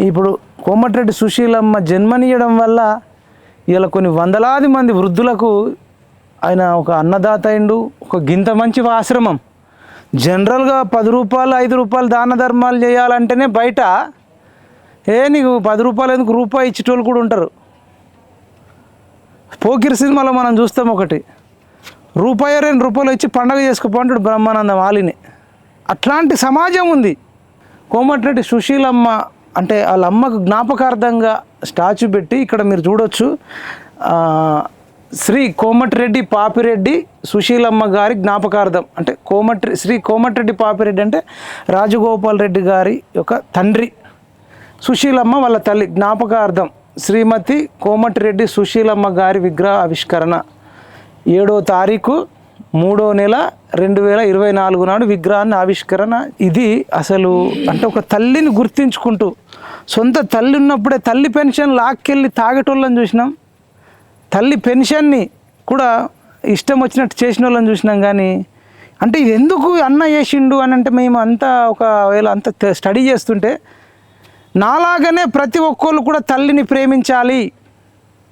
ఇప్పుడు కోమటిరెడ్డి సుశీలమ్మ జన్మనీయడం వల్ల ఇలా కొన్ని వందలాది మంది వృద్ధులకు ఆయన ఒక అన్నదాత అయిండు ఒక గింత మంచి ఆశ్రమం. జనరల్గా పది రూపాయలు ఐదు రూపాయలు దాన ధర్మాలు చేయాలంటేనే బయట ఏ నీకు పది రూపాయలు ఎందుకు రూపాయి ఇచ్చేటోళ్ళు కూడా ఉంటారు. పోకిరి సినిమాలో మనం చూస్తాం ఒకటి రూపాయి రెండు రూపాయలు ఇచ్చి పండగ చేసుకుపోంటాడు బ్రహ్మానందం ఆలిని. అట్లాంటి సమాజం ఉంది. కోమటిరెడ్డి సుశీలమ్మ అంటే వాళ్ళ అమ్మకు జ్ఞాపకార్థంగా స్టాచ్యూ పెట్టి ఇక్కడ మీరు చూడొచ్చు. శ్రీ కోమటిరెడ్డి పాపిరెడ్డి సుశీలమ్మ గారి జ్ఞాపకార్థం. అంటే కోమటి శ్రీ కోమటిరెడ్డి పాపిరెడ్డి అంటే రాజగోపాల్ రెడ్డి గారి యొక్క తండ్రి. సుశీలమ్మ వాళ్ళ తల్లి. జ్ఞాపకార్థం. శ్రీమతి కోమటిరెడ్డి సుశీలమ్మ గారి విగ్రహ ఆవిష్కరణ ఏడో తారీఖు మూడో నెల రెండు వేల ఇరవై నాలుగు నాడు విగ్రహాన్ని ఆవిష్కరణ. ఇది అసలు అంటే ఒక తల్లిని గుర్తించుకుంటూ సొంత తల్లి ఉన్నప్పుడే తల్లి పెన్షన్ లాక్కెళ్ళి తాగేటోళ్ళని చూసినాం. తల్లి పెన్షన్ని కూడా ఇష్టం వచ్చినట్టు చేసిన వాళ్ళని చూసినాం కానీ అంటే ఇది ఎందుకు అన్న చేసిండు అని అంటే మేము అంతా ఒకవేళ అంత స్టడీ చేస్తుంటే నాలాగనే ప్రతి ఒక్కళ్ళు కూడా తల్లిని ప్రేమించాలి